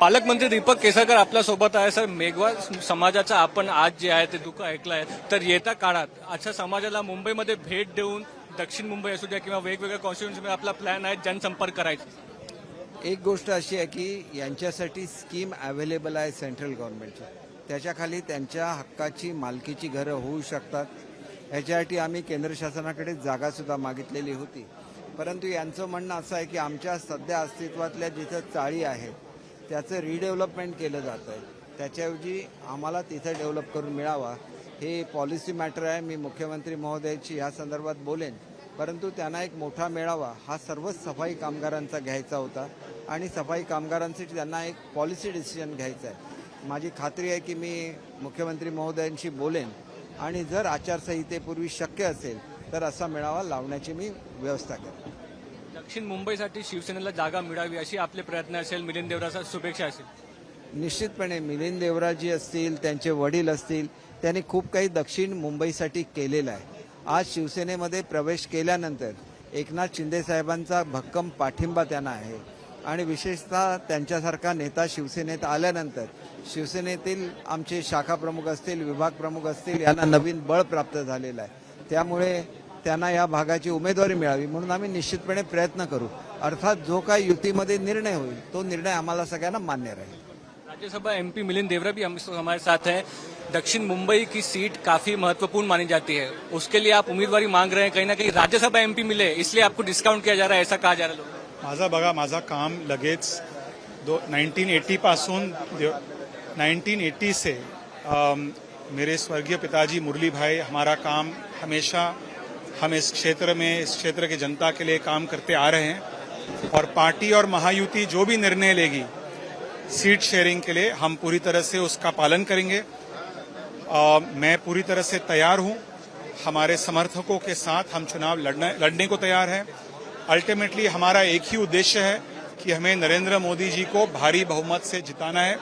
पालकमंत्री दीपक केसरकर आपल्यासोबत आहे. सर मेघवा समाजाचा आपण आज जे आहे ते दुःख ऐकलं आहे तर येत्या काळात अशा समाजाला मुंबईमध्ये भेट देऊन दक्षिण मुंबई असू द्या किंवा वेगवेगळ्या कॉन्स्टिट्युन्सीमध्ये आपला प्लॅन आहे जनसंपर्क करायचा. एक गोष्ट अशी आहे की यांच्यासाठी स्कीम अवेलेबल आहे सेंट्रल गव्हर्नमेंटची त्याच्याखाली त्यांच्या हक्काची मालकीची घरं होऊ शकतात. ह्याच्यासाठी आम्ही केंद्र शासनाकडे जागासुद्धा मागितलेली होती. परंतु यांचं म्हणणं असं आहे की आमच्या सध्या अस्तित्वातल्या जिथं चाळी आहेत त्याचं रिडेव्हलपमेंट केलं जातं आहे त्याच्याऐवजी आम्हाला तिथं डेव्हलप करून मिळावा. हे पॉलिसी मॅटर आहे. मी मुख्यमंत्री महोदयाची या संदर्भात बोलेन. परंतु त्यांना एक मोठा मेळावा हा सर्वच सफाई कामगारांचा घ्यायचा होता. आणि सफाई कामगारांसाठी त्यांना एक पॉलिसी डिसिजन घ्यायचा आहे माझी खात्री आहे की मी मुख्यमंत्री महोदयांशी बोलेन. आणि जर आचारसंहितेपूर्वी शक्य असेल तर असा मेळावा लावण्याची मी व्यवस्था करेन. दक्षिण मुंबईसाठी शिवसेनेला जागा मिळावी अशी आपले प्रयत्न असेल मिलिंद देवराचा शुभेच्छा असेल. निश्चितपणे मिलिंद देवराजी असतील त्यांचे वडील असतील त्यांनी खूप काही दक्षिण मुंबईसाठी केलेलं आहे. आज शिवसेनेमध्ये प्रवेश केल्यानंतर एकनाथ शिंदे साहेबांचा भक्कम पाठिंबा त्यांना आहे. आणि विशेषतः त्यांच्यासारखा नेता शिवसेनेत आल्यानंतर शिवसेनेतील आमचे शाखा प्रमुख असतील विभाग प्रमुख असतील यांना नवीन बळ प्राप्त झालेलं आहे. त्यामुळे त्यांना या भागाची उमेदवारी मिळावी म्हणून आम्ही निश्चितपणे प्रयत्न करू. अर्थात जो काही युतीमध्ये निर्णय होईल तो निर्णय आम्हाला सगळ्यांना मान्य राहील. राज्यसभा एमपी मिलिंद देवरा भी हम हमारे साथ हैं. दक्षिण मुंबई की सीट काफ़ी महत्वपूर्ण मानी जाती है. उसके लिए आप उम्मीदवारी मांग रहे हैं कहीं ना कहीं राज्यसभा एमपी मिले इसलिए आपको डिस्काउंट किया जा रहा है ऐसा कहा जा रहा है लोगों माझा बघा माझा काम लगेच दो नाईन्टीन एटीपासून नाईन्टीन एटी से अम, मेरे स्वर्गीय पिताजी मुरली भाई हमारा काम हमेशा हम इस क्षेत्र में इस क्षेत्र की जनता के लिए काम करते आ रहे हैं और पार्टी और महायुति जो भी निर्णय लेगी सीट शेयरिंग के लिए हम पूरी तरह से उसका पालन करेंगे। अ, मैं पूरी तरह से तैयार हूँ। हमारे समर्थकों के साथ हम चुनाव लड़ने लड़ने को तैयार हैं। अल्टीमेटली हमारा एक ही उद्देश्य है कि हमें नरेंद्र मोदी जी को भारी बहुमत से जिताना है।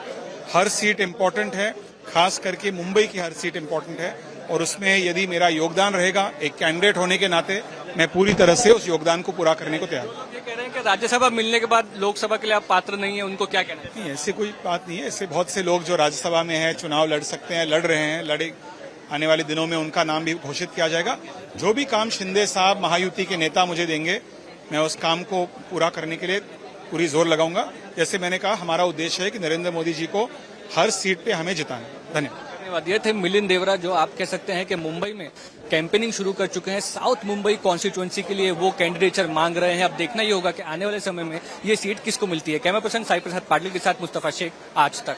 हर सीट इम्पोर्टेंट है। खास करके मुंबई की हर सीट इम्पोर्टेंट है। और उसमें यदि मेरा योगदान रहेगा एक कैंडिडेट होने के नाते मैं पूरी तरह से उस योगदान को पूरा करने को तैयार हूँ। ये कह रहे हैं कि राज्यसभा मिलने के बाद लोकसभा के लिए आप पात्र नहीं है उनको क्या कहना है? नहीं ऐसी कोई बात नहीं है। ऐसे बहुत से लोग जो राज्यसभा में हैं चुनाव लड़ सकते हैं लड़ रहे हैं लड़े आने वाले दिनों में उनका नाम भी घोषित किया जाएगा। जो भी काम शिंदे साहब महायुति के नेता मुझे देंगे मैं उस काम को पूरा करने के लिए पूरी ज़ोर लगाऊँगा। जैसे मैंने कहा, हमारा उद्देश्य है कि नरेंद्र मोदी जी को हर सीट पे हमें जिताना। धन्यवाद। धन्यवाद। ये थे मिलिंद देवरा, जो आप कह सकते हैं कि मुंबई में कैंपेनिंग शुरू कर चुके हैं। साउथ मुंबई कॉन्स्टिट्यूंसी के लिए वो कैंडिडेचर मांग रहे हैं। अब देखना ही होगा कि आने वाले समय में ये सीट किसको मिलती है। कैमरा पर्सन साई प्रसाद पाटिल के साथ मुस्तफ़ा शेख, आज तक।